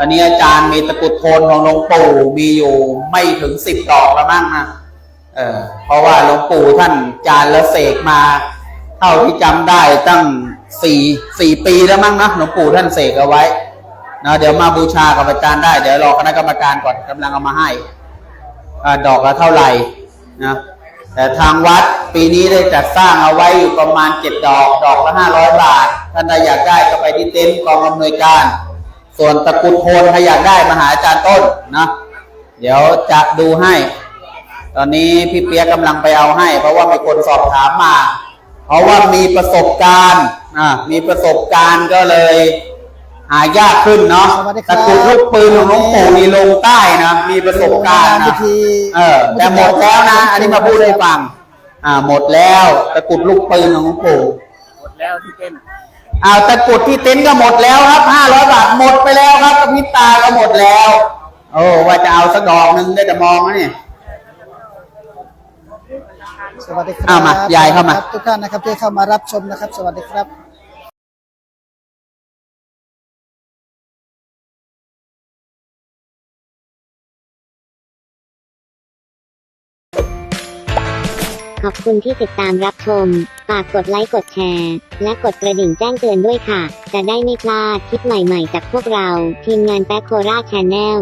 ตอนนี้อาจารย์มีตะกรุดโทนของหลวงปู่มีอยู่ไม่ถึงสิบดอกแล้วมั้งนะเออเพราะว่าหลวงปู่ท่านจานแล้วเสกมาเท่าที่จำได้ตั้งสี่สี่ปีแล้วมั้งนะหลวงปู่ท่านเสกเอาไว้นะเดี๋ยวมาบูชากับอาจารย์ได้เดี๋ยวรอคณะกรรมการก่อนกำลังเอามาให้อ่าดอกละเท่าไหร่นะแต่ทางวัดปีนี้ได้จัดสร้างเอาไว้อยู่ประมาณเจ็ดดอก ดอกละห้าร้อยบาทท่านใดอยากได้ก็ไปที่เต็นท์กองอำนวยการ ส่วนตะกรุดโทนใครอยากได้มาหาอาจารย์ต้นนะเดี๋ยวจะดูให้ ตอนนี้พี่เปียกกำลังไปเอาให้ เพราะว่ามีคนสอบถามมา เพราะว่ามีประสบการณ์อ่ามีประสบการณ์ก็เลย หายากขึ้นเนาะสวัสดีครัตะบกรุดลูกปืนของหลวงปู่นี่ลงใต้นะมีประสบการณ์พินะธีเออแต่หมดแล้วนะ อันนี้มาพูดให้ฟัง อ่า หมดแล้วตะกรุดลูกปืนของหลวงปู่หมดแล้วที่เต้น อ้าวตะกรุดที่เต็นท์ก็หมดแล้วครับห้าร้อยบาทหมดไปแล้วครับกระพริบตาก็หมดแล้ว โอ้ว่าจะเอาสักดอกหนึ่งได้แต่มองนะเนี่ย สวัสดีครัอ้าวมายายเข้ามาครับทุกท่านนะครับที่เข้ามารับชมนะครับ สวัสดีครับ ขอบคุณที่ติดตามรับชม ฝากกดไลค์กดแชร์ และกดกระดิ่งแจ้งเตือนด้วยค่ะ จะได้ไม่พลาดคลิปใหม่ๆ จากพวกเรา ทีมงานแป๊กโคราชแชนแนล